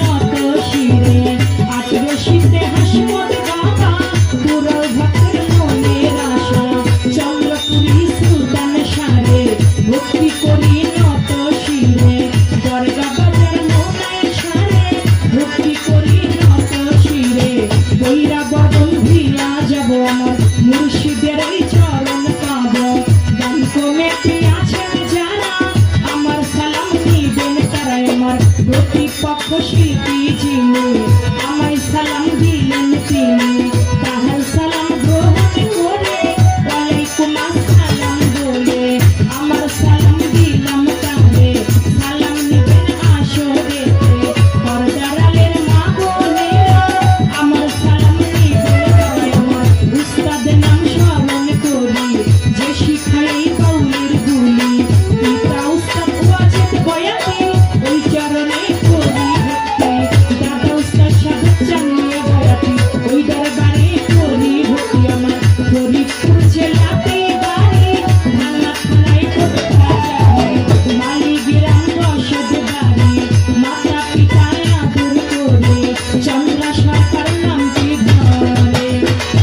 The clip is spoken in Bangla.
নত শিরে। প্রতিপক্ষ স্মৃতি যিনি আমায় সালাম দিলেন বুঝলাম